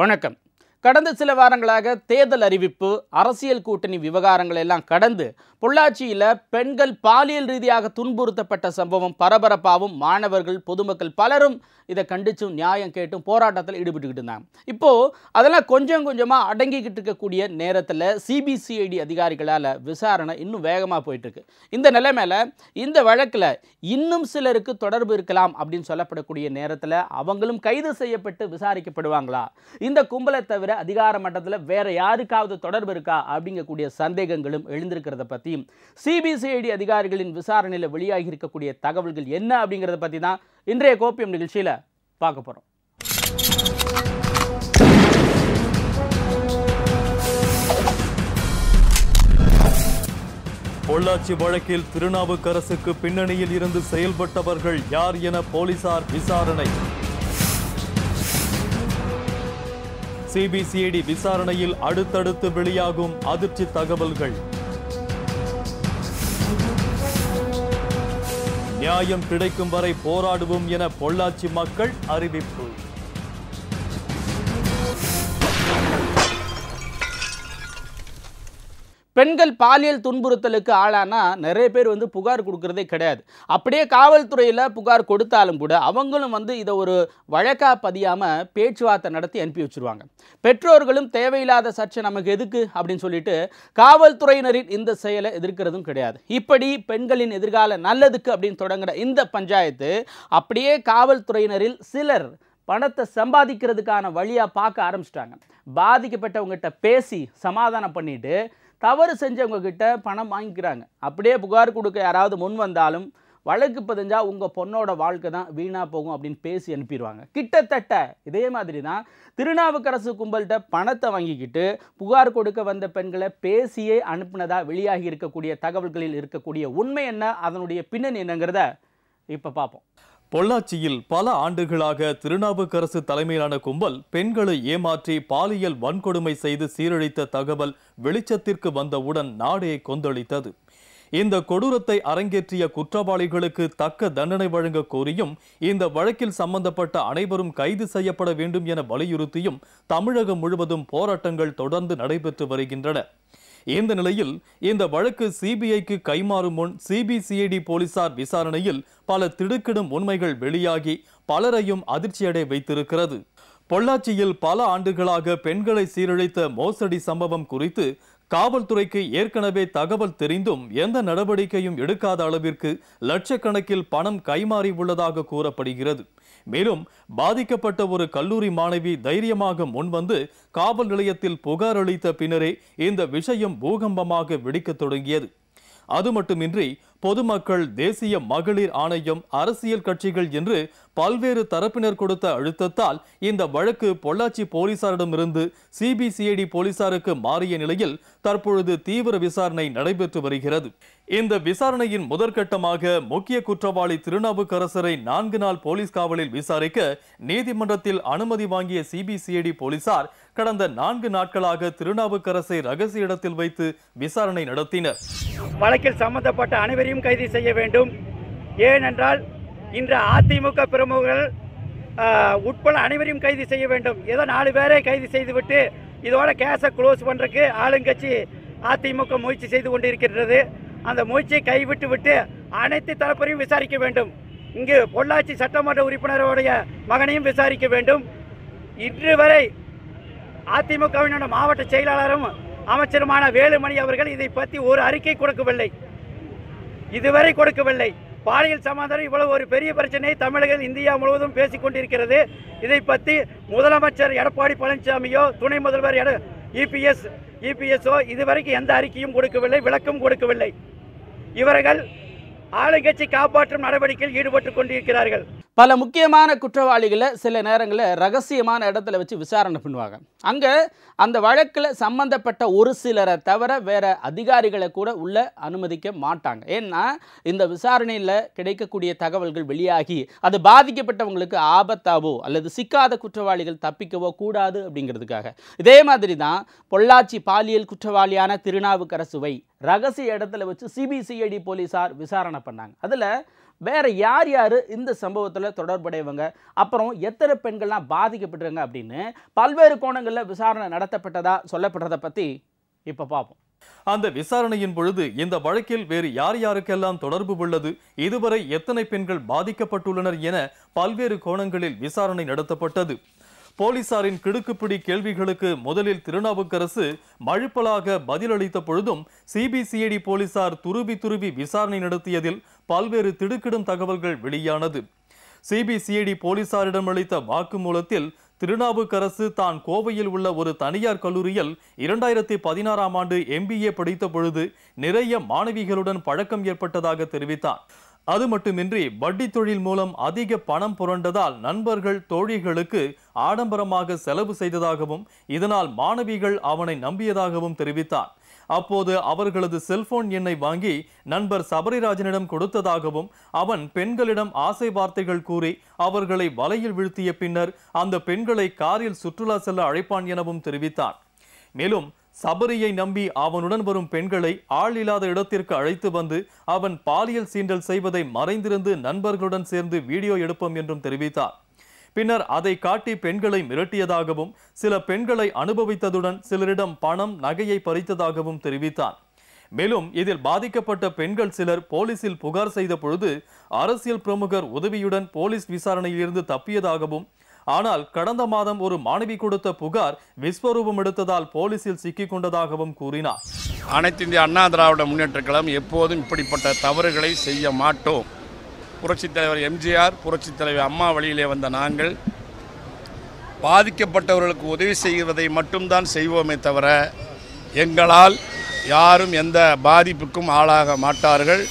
வணக்கம். கடந்த சில வாரங்களாக தேர்தல் அறிவிப்பு அரசியல் கூட்டணி விவகாரங்கள் எல்லாம் கடந்து பொள்ளாச்சியில் பெண்கள் பாலியல் ரீதியாக துன்புறுத்தப்பட்ட சம்பவம் பரபரப்பாகவும் மாணவர்கள் பொதுமக்கள் பலரும் இதை கண்டிச்சும் நியாயம் கேட்டும் போராட்டத்தில் ஈடுபட்டுக்கிட்டு இருந்தாங்க. இப்போது அதெல்லாம் கொஞ்சம் கொஞ்சமாக அடங்கிக்கிட்டு இருக்கக்கூடிய நேரத்தில் சிபிசிஐடி அதிகாரிகளால் விசாரணை இன்னும் வேகமாக போயிட்டுருக்கு. இந்த நிலைமையில் இந்த வழக்கில் இன்னும் சிலருக்கு தொடர்பு இருக்கலாம் அப்படின்னு சொல்லப்படக்கூடிய நேரத்தில் அவங்களும் கைது செய்யப்பட்டு விசாரிக்கப்படுவாங்களா? இந்த கும்பலை தவிர தவிர அதிகார மட்டத்தில் வேறு யாருக்காவது தொடர்பு இருக்கா அப்படிங்கக்கூடிய சந்தேகங்களும் எழுந்திருக்கிறத பற்றியும் சிபிசிஐடி அதிகாரிகளின் விசாரணையில் வெளியாகி இருக்கக்கூடிய தகவல்கள் என்ன அப்படிங்கிறத பற்றி தான் இன்றைய கோப்பியம் நிகழ்ச்சியில் பார்க்க போகிறோம் பொள்ளாச்சி வழக்கில் திருநாவுக்கரசுக்கு பின்னணியில் இருந்து செயல்பட்டவர்கள் யார் என போலீசார் விசாரணை. சிபிசிஐடி விசாரணையில் அடுத்தடுத்து வெளியாகும் அதிர்ச்சி தகவல்கள். நியாயம் கிடைக்கும் வரை போராடுவோம் என பொள்ளாச்சி மக்கள் அறிவிப்பு. பெண்கள் பாலியல் துன்புறுத்தலுக்கு ஆளானா நிறைய பேர் வந்து புகார் கொடுக்கறதே கிடையாது. அப்படியே காவல்துறையில் புகார் கொடுத்தாலும் கூட அவங்களும் வந்து இதை ஒரு வழக்கா பதியாமல் பேச்சுவார்த்தை நடத்தி அனுப்பி வச்சிருவாங்க. பெற்றோர்களும் தேவையில்லாத சர்ச்சை நமக்கு எதுக்கு அப்படின்னு சொல்லிட்டு காவல்துறையினரின் இந்த செயலை எதிர்க்கிறதும் கிடையாது. இப்படி பெண்களின் எதிர்கால நல்லதுக்கு அப்படின்னு தொடங்குற இந்த பஞ்சாயத்து அப்படியே காவல்துறையினரில் சிலர் பணத்தை சம்பாதிக்கிறதுக்கான வழியாக பார்க்க ஆரம்பிச்சிட்டாங்க. பாதிக்கப்பட்டவங்ககிட்ட பேசி சமாதானம் பண்ணிட்டு தவறு செஞ்சவங்கக்கிட்ட பணம் வாங்கிக்கிறாங்க. அப்படியே புகார் கொடுக்க யாராவது முன் வந்தாலும் வழக்கு பதிஞ்சால் உங்கள் பொண்ணோட வாழ்க்கை தான் வீணாக போகும் அப்படின்னு பேசி அனுப்பிடுவாங்க. கிட்டத்தட்ட இதே மாதிரி தான் திருநாவுக்கரசு கும்பல்கிட்ட பணத்தை வாங்கிக்கிட்டு புகார் கொடுக்க வந்த பெண்களை பேசியே அனுப்புனதாக வெளியாகி இருக்கக்கூடிய தகவல்களில் இருக்கக்கூடிய உண்மை என்ன? அதனுடைய பின்னணி என்னங்கிறத இப்போ பார்ப்போம். பொள்ளாச்சியில் பல ஆண்டுகளாக திருநாவுக்கரசு தலைமையிலான கும்பல் பெண்களை ஏமாற்றி பாலியல் வன்கொடுமை செய்து சீரழித்த தகவல் வெளிச்சத்திற்கு வந்தவுடன் நாடே கொந்தளித்தது. இந்த கொடூரத்தை அரங்கேற்றிய குற்றவாளிகளுக்கு தக்க தண்டனை வழங்க கோரியும் இந்த வழக்கில் சம்பந்தப்பட்ட அனைவரும் கைது செய்யப்பட வேண்டும் என வலியுறுத்தியும் தமிழகம் முழுவதும் போராட்டங்கள் தொடர்ந்து நடைபெற்று வருகின்றன. இந்த நிலையில் இந்த வழக்கு சிபிஐக்கு கைமாறும் முன் சிபிசிஐடி போலீசார் விசாரணையில் பல திடுக்கிடும் உண்மைகள் வெளியாகி பலரையும் அதிர்ச்சியடை வைத்திருக்கிறது. பொள்ளாச்சியில் பல ஆண்டுகளாக பெண்களை சீரழித்த மோசடி சம்பவம் குறித்து காவல்துறைக்கு ஏற்கனவே தகவல் தெரிந்தும் எந்த நடவடிக்கையும் எடுக்காத அளவிற்கு லட்சக்கணக்கில் பணம் கைமாறி உள்ளதாக கூறப்படுகிறது. மேலும் பாதிக்கப்பட்ட ஒரு கல்லூரி மாணவி தைரியமாக முன்வந்து காவல் நிலையத்தில் புகார் அளித்த பின்னரே இந்த விஷயம் பூகம்பமாக வெடிக்கத் தொடங்கியது. அது மட்டுமின்றி பொதுமக்கள் தேசிய மகளிர் ஆணையம் அரசியல் கட்சிகள் என்று பல்வேறு தரப்பினர் கொடுத்த அழுத்தத்தால் இந்த வழக்கு பொள்ளாச்சி போலீசாரிடமிருந்து சிபிசிஐடி போலீசாருக்கு மாறிய நிலையில் தற்பொழுது தீவிர விசாரணை நடைபெற்று வருகிறது. இந்த விசாரணையின் முதற்கட்டமாக முக்கிய குற்றவாளி திருநாவுக்கரசரை நான்கு நாள் போலீஸ் காவலில் விசாரிக்க நீதிமன்றத்தில் அனுமதி வாங்கிய சிபிசிஐடி போலீசார் கடந்த நான்கு நாட்களாக திருநாவுக்கரசை ரகசிய இடத்தில் வைத்து விசாரணை நடத்தினர். வழக்கில் சம்பந்தப்பட்ட அனைவரையும் கைது செய்ய வேண்டும். ஏனென்றால் இன்று அதிமுக பிரமுகர்கள் உட்பட அனைவரையும் கைது செய்ய வேண்டும். ஏதோ நாலு பேரை கைது செய்துவிட்டு இதோட கேஸை க்ளோஸ் பண்ணுறதுக்கு ஆளுங்கட்சி அதிமுக முயற்சி செய்து கொண்டிருக்கின்றது. அந்த முயற்சியை கைவிட்டு விட்டு அனைத்து தரப்பையும் விசாரிக்க வேண்டும். இங்கு பொள்ளாச்சி சட்டமன்ற உறுப்பினருடைய மகனையும் விசாரிக்க வேண்டும். இன்று வரை அதிமுகவினோட மாவட்ட செயலாளரும் அமைச்சருமான வேலுமணி அவர்கள் இதை பற்றி ஒரு அறிக்கை கொடுக்கவில்லை. இதுவரை கொடுக்கவில்லை. பாலியல் சமாதானம் இவ்வளவு ஒரு பெரிய பிரச்சனை தமிழக இந்தியா முழுவதும் பேசிக் கொண்டிருக்கிறது. இதை பற்றி முதலமைச்சர் எடப்பாடி பழனிசாமியோ துணை முதல்வர் எட இபிஎஸ் இபிஎஸ்ஓ இதுவரைக்கும் எந்த அறிக்கையும் கொடுக்கவில்லை விளக்கம் கொடுக்கவில்லை. இவர்கள் ஆளுங்கட்சி காப்பாற்றும் நடவடிக்கையில் ஈடுபட்டு கொண்டிருக்கிறார்கள். பல முக்கியமான குற்றவாளிகளை சில நேரங்களில் ரகசியமான இடத்துல வச்சு விசாரணை பண்ணுவாங்க. அங்கே அந்த வழக்கில் சம்பந்தப்பட்ட ஒரு சிலரை தவிர வேற அதிகாரிகளை கூட உள்ள அனுமதிக்க மாட்டாங்க. ஏன்னா இந்த விசாரணையில் கிடைக்கக்கூடிய தகவல்கள் வெளியாகி அது பாதிக்கப்பட்டவங்களுக்கு ஆபத்தாவோ அல்லது சிக்காத குற்றவாளிகள் தப்பிக்கவோ கூடாது அப்படிங்கிறதுக்காக. இதே மாதிரி தான் பொள்ளாச்சி பாலியல் குற்றவாளியான திருநாவுக்கரசுவை ரகசிய இடத்துல வச்சு சிபிசிஐடி போலீஸார் விசாரணை பண்ணாங்க. அதில் வேறு யார் யார் இந்த சம்பவத்தில் தொடர்புடையவங்க? அப்புறம் எத்தனை பெண்கள்லாம் பாதிக்கப்பட்டுருங்க அப்படின்னு பல்வேறு கோணங்களில் விசாரணை நடத்தப்பட்டதா சொல்லப்படுறதை பற்றி இப்போ பார்ப்போம். அந்த விசாரணையின் பொழுது இந்த வழக்கில் வேறு யார் யாருக்கெல்லாம் தொடர்பு உள்ளது? இதுவரை எத்தனை பெண்கள் பாதிக்கப்பட்டுள்ளனர் என பல்வேறு கோணங்களில் விசாரணை நடத்தப்பட்டது. போலீசாரின் கிடுக்குப்பிடி கேள்விகளுக்கு முதலில் திருநாவுக்கரசு மழுப்பலாக பதிலளித்த பொழுதும் சிபிசிஐடி போலீசார் துருவி துருவி விசாரணை நடத்தியதில் பல்வேறு திடுக்கிடும் தகவல்கள் வெளியானது. சிபிசிஐடி போலீசாரிடம் அளித்த வாக்குமூலத்தில் திருநாவுக்கரசு தான் கோவையில் உள்ள ஒரு தனியார் கல்லூரியில் இரண்டாயிரத்தி பதினாறாம் ஆண்டு எம்பிஏ படித்த பொழுது நிறைய மாணவிகளுடன் பழக்கம் ஏற்பட்டதாக தெரிவித்தார். அது மட்டுமின்றி வட்டி தொழில் மூலம் அதிக பணம் புரண்டதால் நண்பர்கள் தோழிகளுக்கு ஆடம்பரமாக செலவு செய்ததாகவும் இதனால் மாணவிகள் அவனை நம்பியதாகவும் தெரிவித்தார். அப்போது அவர்களது செல்போன் எண்ணை வாங்கி நண்பர் சபரிராஜனிடம் கொடுத்ததாகவும் அவன் பெண்களிடம் ஆசை வார்த்தைகள் கூறி அவர்களை வலையில் வீழ்த்திய பின்னர் அந்த பெண்களை காரில் சுற்றுலா செல்ல அழைப்பான் எனவும் தெரிவித்தார். மேலும் சபரியை நம்பி அவனுடன் வரும் பெண்களை ஆள் இல்லாத இடத்திற்கு அழைத்து வந்து அவன் பாலியல் சீண்டல் செய்வதை மறைந்திருந்து நண்பர்களுடன் சேர்ந்து வீடியோ எடுப்போம் என்றும் தெரிவித்தார். பின்னர் அதை காட்டி பெண்களை மிரட்டியதாகவும் சில பெண்களை அனுபவித்ததுடன் சிலரிடம் பணம் நகையை பறித்ததாகவும் தெரிவித்தார். மேலும் இதில் பாதிக்கப்பட்ட பெண்கள் சிலர் போலீசில் புகார் செய்த பொழுது அரசியல் பிரமுகர் உதவியுடன் போலீஸ் விசாரணையிலிருந்து தப்பியதாகவும் ஆனால் கடந்த மாதம் ஒரு மாணவி கொடுத்த புகார் விஸ்வரூபம் எடுத்ததால் போலீசில் சிக்கிக் கொண்டதாகவும் கூறினார். அனைத்து இந்திய அண்ணா திராவிட முன்னேற்ற கழகம் எப்போதும் இப்படிப்பட்ட தவறுகளை செய்ய மாட்டோம். புரட்சித் தலைவர் எம்ஜிஆர் புரட்சித் தலைவர் அம்மா வழியிலே வந்த நாங்கள் பாதிக்கப்பட்டவர்களுக்கு உதவி செய்வதை மட்டும்தான் செய்வோமே தவிர எங்களால் யாரும் எந்த பாதிப்புக்கும் ஆளாக மாட்டார்கள்.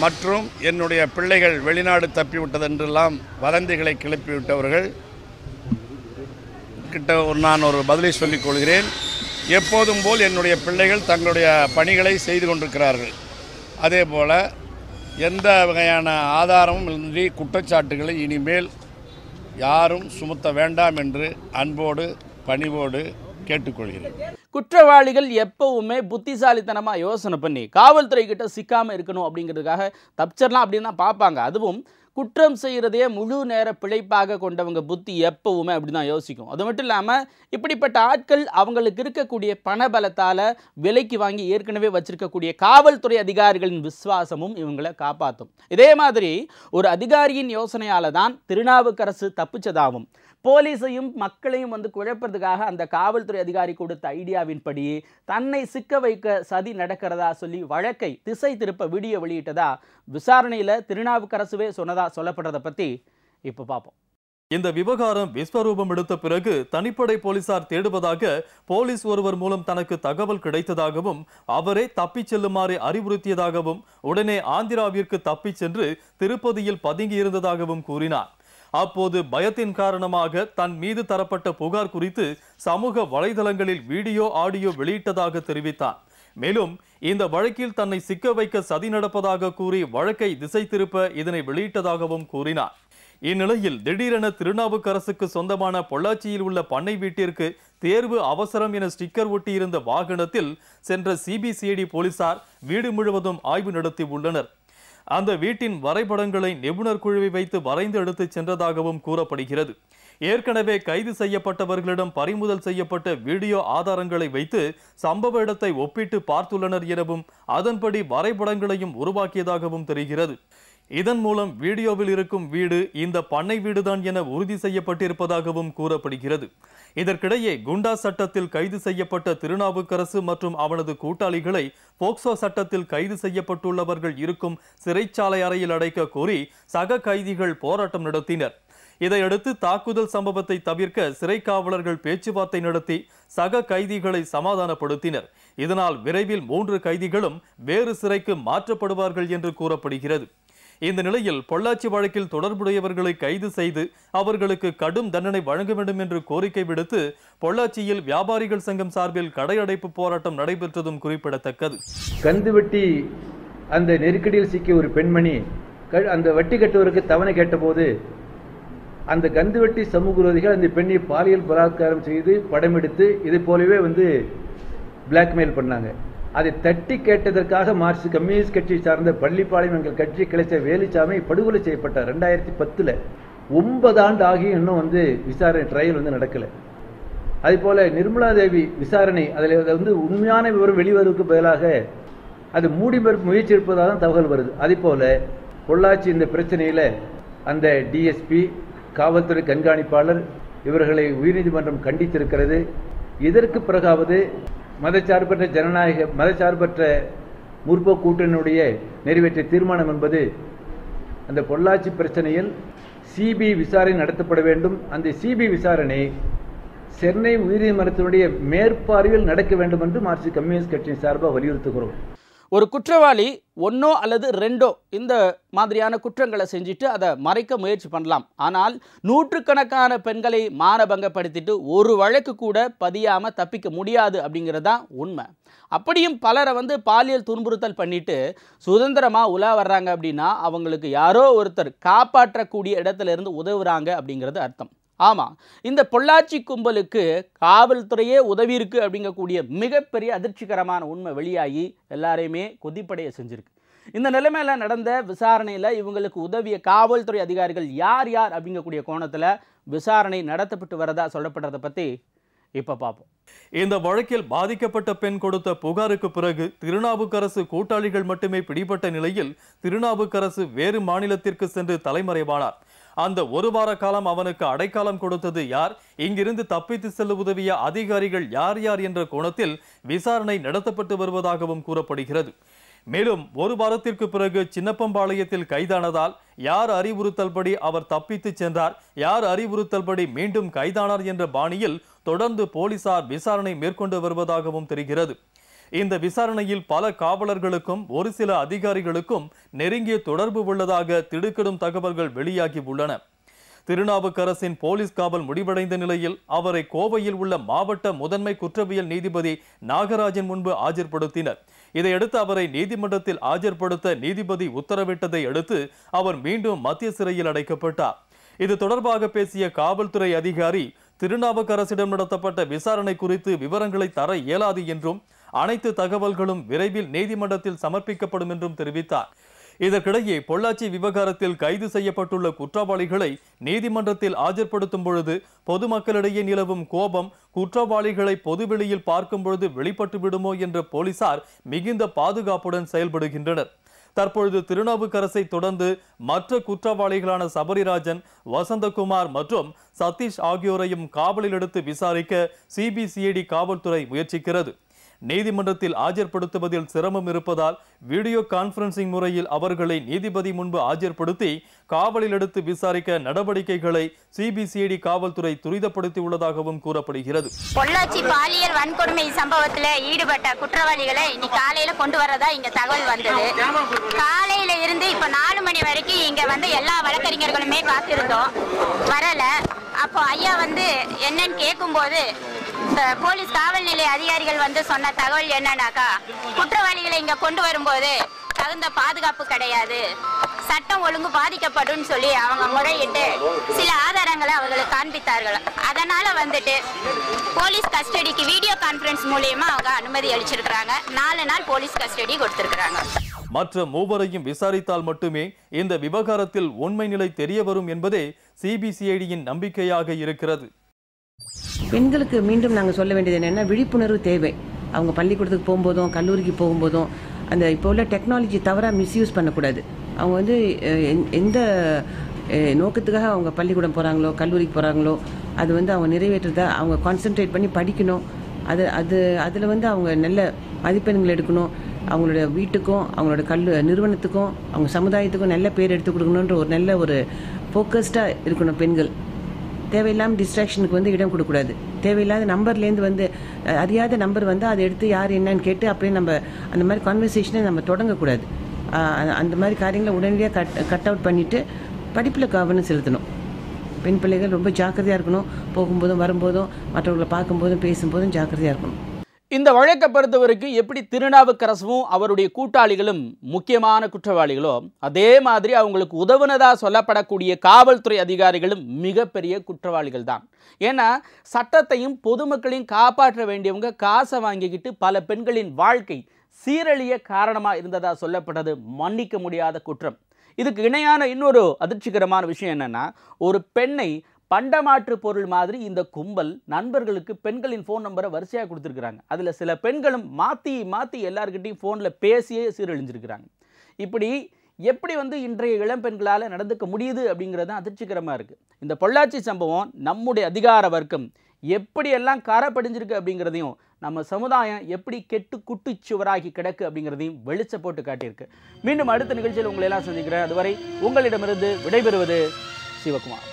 மற்றும் என்னுடைய பிள்ளைகள் வெளிநாடு தப்பிவிட்டதென்றெல்லாம் வதந்திகளை கிளப்பிவிட்டவர்கள். கிட்ட நான் ஒரு பதிலை சொல்லிக் கொள்கிறேன். எப்போதும் போல் என்னுடைய பிள்ளைகள் தங்களுடைய பணிகளை செய்து கொண்டிருக்கிறார்கள். அதே போல் எந்த வகையான ஆதாரமும் இன்றி குற்றச்சாட்டுகளை இனிமேல் யாரும் சுமத்த வேண்டாம் என்று அன்போடு பணிவோடு கேட்டுக்கொள்கிறேன் குற்றவாளிகள் எப்பவுமே புத்திசாலித்தனமா யோசனை பண்ணி காவல்துறை கிட்ட சிக்காம இருக்கணும் அப்படிங்கிறதுக்காக தப்பிச்சிடலாம் அப்படின்னு தான் பார்ப்பாங்க. அதுவும் குற்றம் செய்கிறதே முழு நேர பிழைப்பாக கொண்டவங்க புத்தி எப்பவுமே அப்படி தான் யோசிக்கும். அது மட்டும் இல்லாமல் இப்படிப்பட்ட ஆட்கள் அவங்களுக்கு இருக்கக்கூடிய பணபலத்தால் விலைக்கு வாங்கி ஏற்கனவே வச்சிருக்கக்கூடிய காவல்துறை அதிகாரிகளின் விசுவாசமும் இவங்களை காப்பாற்றும் இதே மாதிரி ஒரு அதிகாரியின் யோசனையால தான் திருநாவுக்கரசு தப்பிச்சதாகும் போலீஸையும் மக்களையும் வந்து குழப்பறதுக்காக அந்த காவல்துறை அதிகாரி கொடுத்த ஐடியாவின்படி தன்னை சிக்க வைக்க சதி நடக்கிறதா சொல்லி வழக்கை திசை திருப்ப வீடியோ வெளியிட்டதா விசாரணையில் திருநாவுக்கரசுவே சொன்னதா சொல்லப்படுறத பற்றி இப்போ பார்ப்போம் இந்த விவகாரம் விஸ்வரூபம் எடுத்த பிறகு தனிப்படை போலீசார் தேடுவதாக போலீஸ் ஒருவர் மூலம் தனக்கு தகவல் கிடைத்ததாகவும் அவரே தப்பிச் செல்லுமாறு அறிவுறுத்தியதாகவும் உடனே ஆந்திராவிற்கு தப்பிச் சென்று திருப்பதியில் பதுங்கியிருந்ததாகவும் கூறினார். அப்போது பயத்தின் காரணமாக தன் மீது தரப்பட்ட புகார் குறித்து சமூக வலைதளங்களில் வீடியோ ஆடியோ வெளியிட்டதாக தெரிவித்தார். மேலும் இந்த வழக்கில் தன்னை சிக்க வைக்க சதி நடப்பதாக கூறி வழக்கை திசை திருப்ப இதனை வெளியிட்டதாகவும் கூறினார். இந்நிலையில் திடீரென திருநாவுக்கரசுக்கு சொந்தமான பொள்ளாச்சியில் உள்ள பண்ணை வீட்டிற்கு தேர்வு அவசரம் என ஸ்டிக்கர் ஒட்டியிருந்த வாகனத்தில் சென்ற சிபிசிஐடி போலீசார் வீடு முழுவதும் ஆய்வு நடத்தி உள்ளனர். அந்த வீட்டின் வரைபடங்களை நிபுணர் குழுவை வைத்து வரைந்து எடுத்துச் சென்றதாகவும் கூறப்படுகிறது. ஏற்கனவே கைது செய்யப்பட்டவர்களிடம் பறிமுதல் செய்யப்பட்ட வீடியோ ஆதாரங்களை வைத்து சம்பவ இடத்தை ஒப்பிட்டு பார்த்துள்ளனர் எனவும் அதன்படி வரைபடங்களையும் உருவாக்கியதாகவும் தெரிகிறது. இதன் மூலம் வீடியோவில் இருக்கும் வீடு இந்த பண்ணை வீடுதான் என உறுதி செய்யப்பட்டிருப்பதாகவும் கூறப்படுகிறது. இதற்கிடையே குண்டா சட்டத்தில் கைது செய்யப்பட்ட திருநாவுக்கரசு மற்றும் அவனது கூட்டாளிகளை போக்சோ சட்டத்தில் கைது செய்யப்பட்டுள்ளவர்கள் இருக்கும் சிறைச்சாலை அறையில் அடைக்க கோரி சக கைதிகள் போராட்டம் நடத்தினர். இதையடுத்து தாக்குதல் சம்பவத்தை தவிர்க்க சிறை காவலர்கள் பேச்சுவார்த்தை நடத்தி சக கைதிகளை சமாதானப்படுத்தினர். இதனால் விரைவில் மூன்று கைதிகளும் வேறு சிறைக்கு மாற்றப்படுவார்கள் என்று கூறப்படுகிறது. இந்த நிலையில் பொள்ளாச்சி வழக்கில் தொடர்புடையவர்களை கைது செய்து அவர்களுக்கு கடும் தண்டனை வழங்க வேண்டும் என்று கோரிக்கை விடுத்து பொள்ளாச்சியில் வியாபாரிகள் சங்கம் சார்பில் கடையடைப்பு போராட்டம் நடைபெற்றதும் குறிப்பிடத்தக்கது. கந்து வெட்டி அந்த நெருக்கடியில் சிக்கிய ஒரு பெண்மணி க- அந்த வட்டி கட்டுவருக்கு தவணை கேட்டபோது அந்த கந்துவெட்டி சமூக விரோதிகள் அந்த பெண்ணை பாலியல் பலாத்காரம் செய்து படம் எடுத்து இதை போலவே வந்து பிளாக்மெயில் பண்ணாங்க. அதை தட்டி கேட்டதற்காக மார்க்சிஸ்ட் கம்யூனிஸ்ட் கட்சியை சார்ந்த பள்ளிப்பாளையம் எங்கள் கட்சி கிளைச்ச வேலுச்சாமி படுகொலை செய்யப்பட்டார். ரெண்டாயிரத்தி பத்தில் ஒன்பது ஆண்டு ஆகியும் இன்னும் வந்து விசாரணை ட்ரையல் வந்து நடக்கலை. அதே போல நிர்மலா தேவி விசாரணை அதில் வந்து உண்மையான விவரம் வெளிவருவதற்கு பதிலாக அது மூடி முயற்சி இருப்பதாக தான் தகவல் வருது. அதே போல பொள்ளாச்சி இந்த பிரச்சனையில் அந்த டிஎஸ்பி காவல்துறை கண்காணிப்பாளர் இவர்களை உயர்நீதிமன்றம் கண்டித்திருக்கிறது. இதற்கு பிறகாவது மதச்சார்பற்ற ஜனநாயக மதச்சார்பற்ற முற்போக்கு கூட்டணியுடைய நிறைவேற்றிய தீர்மானம் என்பது அந்த பொள்ளாச்சி பிரச்சனையில் சிபிஐ விசாரணை நடத்தப்பட வேண்டும். அந்த சிபிஐ விசாரணை சென்னை உயர்நீதிமன்றத்தினுடைய மேற்பார்வையில் நடக்க வேண்டும் என்று மார்க்சிஸ்ட் கம்யூனிஸ்ட் கட்சியின் சார்பாக வலியுறுத்துகிறோம். ஒரு குற்றவாளி ஒன்றோ அல்லது ரெண்டோ இந்த மாதிரியான குற்றங்களை செஞ்சுட்டு அதை மறைக்க முயற்சி பண்ணலாம். ஆனால் நூற்றுக்கணக்கான பெண்களை மானபங்கப்படுத்திட்டு ஒரு வழக்கு கூட பதியாமல் தப்பிக்க முடியாது அப்படிங்கிறது தான் உண்மை. அப்படியும் பலரை வந்து பாலியல் துன்புறுத்தல் பண்ணிட்டு சுதந்திரமாக உலா வர்றாங்க அப்படின்னா அவங்களுக்கு யாரோ ஒருத்தர் காப்பாற்றக்கூடிய இடத்துல இருந்து உதவுறாங்க அப்படிங்கிறது அர்த்தம். ஆமாம் இந்த பொள்ளாச்சி கும்பலுக்கு காவல்துறையே உதவி இருக்கு அப்படிங்கக்கூடிய மிகப்பெரிய அதிர்ச்சிகரமான உண்மை வெளியாகி எல்லாரையுமே கொதிப்படைய செஞ்சுருக்கு. இந்த நிலைமையில் நடந்த விசாரணையில் இவங்களுக்கு உதவிய காவல்துறை அதிகாரிகள் யார் யார் அப்படிங்கக்கூடிய கோணத்தில் விசாரணை நடத்தப்பட்டு வரதா சொல்லப்படுறதை பற்றி இப்போ பார்ப்போம் இந்த வழக்கில் பாதிக்கப்பட்ட பெண் கொடுத்த புகாருக்கு பிறகு திருநாவுக்கரசு கூட்டாளிகள் மட்டுமே பிடிபட்ட நிலையில் திருநாவுக்கரசு வேறு மாநிலத்திற்கு சென்று தலைமறைவானார். அந்த ஒரு வார காலம் அவனுக்கு அடைக்காலம் கொடுத்தது யார்? இங்கிருந்து தப்பித்து செல்ல உதவிய அதிகாரிகள் யார் யார் என்ற கோணத்தில் விசாரணை நடத்தப்பட்டு வருவதாகவும் கூறப்படுகிறது. மேலும் ஒரு வாரத்திற்கு பிறகு சின்னப்பம்பாளையத்தில் கைதானதால் யார் அறிவுறுத்தல்படி அவர் தப்பித்து சென்றார்? யார் அறிவுறுத்தல்படி மீண்டும் கைதானார் என்ற பாணியில் தொடர்ந்து போலீசார் விசாரணை மேற்கொண்டு வருவதாகவும் தெரிகிறது. இந்த விசாரணையில் பல காவலர்களுக்கும் ஒரு சில அதிகாரிகளுக்கும் நெருங்கிய தொடர்பு உள்ளதாக திடுக்கிடும் தகவல்கள் வெளியாகி உள்ளன. திருநாவுக்கரசின் போலீஸ் காவல் முடிவடைந்த நிலையில் அவரை கோவையில் உள்ள மாவட்ட முதன்மை குற்றவியல் நீதிபதி நாகராஜன் முன்பு ஆஜர்படுத்தினர். இதையடுத்து அவரை நீதிமன்றத்தில் ஆஜர்படுத்த நீதிபதி உத்தரவிட்டதை அடுத்து அவர் மீண்டும் மத்திய சிறையில் அடைக்கப்பட்டார். இது தொடர்பாக பேசிய காவல்துறை அதிகாரி திருநாவுக்கரசிடம் நடத்தப்பட்ட விசாரணை குறித்து விவரங்களை தர இயலாது என்றும் அனைத்து தகவல்களும் விரைவில் நீதிமன்றத்தில் சமர்ப்பிக்கப்படும் என்றும் தெரிவித்தார். இதற்கிடையே பொள்ளாச்சி விவகாரத்தில் கைது செய்யப்பட்டுள்ள குற்றவாளிகளை நீதிமன்றத்தில் ஆஜர்படுத்தும் பொழுது பொதுமக்களிடையே நிலவும் கோபம் குற்றவாளிகளை பொதுவெளியில் பார்க்கும் பொழுது வெளிப்பட்டு விடுமோ என்ற போலீசார் மிகுந்த பாதுகாப்புடன் செயல்படுகின்றனர். தற்பொழுது திருநாவுக்கரசை தொடர்ந்து மற்ற குற்றவாளிகளான சபரிராஜன் வசந்தகுமார் மற்றும் சதீஷ் ஆகியோரையும் காவலில் எடுத்து விசாரிக்க சிபிசிஐடி காவல்துறை முயற்சிக்கிறது. நீதிமன்றத்தில் ஆஜர்படுத்துவதில் சிரமம் இருப்பதால் வீடியோ கான்பரன்சிங் முறையில் அவர்களை நீதிபதி முன்பு ஆஜர்படுத்தி காவலில் எடுத்து விசாரிக்க நடவடிக்கைகளை சிபிசிஐடி காவல்துறை துரிதப்படுத்தியுள்ளதாகவும் கூறப்படுகிறது. பொள்ளாச்சி பாலியல் வன்கொடுமை சம்பவத்துல ஈடுபட்ட குற்றவாளிகளை இன்னைக்கு காலையில கொண்டு வரதா இங்க தகவல் வந்தது. காலையில இருந்து இப்ப நாலு மணி வரைக்கும் இங்க வந்து எல்லா வழக்கறிஞர்களுமே காத்திருந்தோம். வரல. அப்போ ஐயா வந்து என்னன்னு கேட்கும்போது போலீஸ் காவல் நிலைய அதிகாரிகள் வந்து சொன்ன தகவல் என்னன்னாக்கா குற்றவாளிகளை இங்க கொண்டு வரும்போது தகுந்த பாதுகாப்பு கிடையாது. சட்டம் ஒழுங்கு பாதிக்கப்படும் சொல்லி அவங்க முறையிட்டு சில ஆதாரங்களை அவர்களுக்கு காண்பித்தார்கள். அதனால வந்துட்டு போலீஸ் கஸ்டடிக்கு வீடியோ கான்பரன்ஸ் மூலியமா அவங்க அனுமதி அளிச்சிருக்கிறாங்க. நாலு நாள் போலீஸ் கஸ்டடி கொடுத்திருக்கிறாங்க. மற்ற மூவரையும் விசாரித்தால் மட்டுமே இந்த விவகாரத்தில் உண்மை நிலை தெரிய வரும் என்பதே சிபிசிஐடியின் நம்பிக்கையாக இருக்கிறது. பெண்களுக்கு மீண்டும் நாங்கள் சொல்ல வேண்டியது என்னென்னா விழிப்புணர்வு தேவை. அவங்க பள்ளிக்கூடத்துக்கு போகும்போதும் கல்லூரிக்கு போகும்போதும் அந்த இப்போ உள்ள டெக்னாலஜி தவறாக மிஸ்யூஸ் பண்ணக்கூடாது. அவங்க வந்து எந்- எந்த நோக்கத்துக்காக அவங்க பள்ளிக்கூடம் போகிறாங்களோ கல்லூரிக்கு போகிறாங்களோ அது வந்து அவங்க நிறைவேற்றுறதா அவங்க கான்சென்ட்ரேட் பண்ணி படிக்கணும். அது அது அதில் வந்து அவங்க நல்ல மதிப்பெண்கள் எடுக்கணும். அவங்களோட வீட்டுக்கும் அவங்களோட கல்லு நிறுவனத்துக்கும் அவங்க சமுதாயத்துக்கும் நல்ல பேர் எடுத்து கொடுக்கணுன்ற ஒரு நல்ல ஒரு ஃபோக்கஸ்டாக இருக்கணும் பெண்கள். தேவையில்லாமல் டிஸ்ட்ராக்ஷனுக்கு வந்து இடம் கொடுக்கக்கூடாது. தேவையில்லாத நம்பர்லேருந்து வந்து அறியாத நம்பர் வந்து அதை எடுத்து யார் என்னன்னு கேட்டு அப்படியே நம்ம அந்த மாதிரி கான்வர்சேஷனை நம்ம தொடங்கக்கூடாது. அந்த- அந்த மாதிரி காரியங்களை உடனடியாக கட் கட் அவுட் பண்ணிவிட்டு படிப்பில் கவனம் செலுத்தணும். பெண் பிள்ளைகள் ரொம்ப ஜாக்கிரதையாக இருக்கணும். போகும்போதும் வரும்போதும் மற்றவர்களை பார்க்கும்போதும் பேசும்போதும் ஜாக்கிரதையாக இருக்கணும். இந்த வழக்கை பொறுத்த வரைக்கும் எப்படி திருநாவுக்கரசும் அவருடைய கூட்டாளிகளும் முக்கியமான குற்றவாளிகளோ அதே மாதிரி அவங்களுக்கு உதவுனதாக சொல்லப்படக்கூடிய காவல்துறை அதிகாரிகளும் மிகப்பெரிய குற்றவாளிகள் தான். ஏன்னா சட்டத்தையும் பொதுமக்களையும் காப்பாற்ற வேண்டியவங்க காசை வாங்கிக்கிட்டு பல பெண்களின் வாழ்க்கை சீரழிய காரணமாக இருந்ததாக சொல்லப்பட்டது மன்னிக்க முடியாத குற்றம். இதுக்கு இணையான இன்னொரு அதிர்ச்சிகரமான விஷயம் என்னன்னா ஒரு பெண்ணை பண்டமாற்று பொருள் மாதிரி இந்த கும்பல் நண்பர்களுக்கு பெண்களின் ஃபோன் நம்பரை வரிசையாக கொடுத்துருக்குறாங்க. அதில் சில பெண்களும் மாற்றி மாற்றி எல்லார்கிட்டையும் ஃபோனில் பேசியே சீரழிஞ்சிருக்கிறாங்க. இப்படி எப்படி வந்து இன்றைய இளம்பெண்களால் நடந்துக்க முடியுது அப்படிங்கிறது தான் அதிர்ச்சிகரமாக இருக்குது இந்த பொள்ளாச்சி சம்பவம் நம்முடைய அதிகார வர்க்கம். எப்படியெல்லாம் கரப்படிஞ்சிருக்கு அப்படிங்கிறதையும் நம்ம சமுதாயம் எப்படி கெட்டு குட்டிச்சுவராகி கிடக்கு அப்படிங்கிறதையும் வெளிச்ச போட்டு காட்டியிருக்கு. மீண்டும் அடுத்த நிகழ்ச்சியில் உங்களை எல்லாம் சந்திக்கிறேன். அதுவரை உங்களிடமிருந்து விடைபெறுவது சிவகுமார்.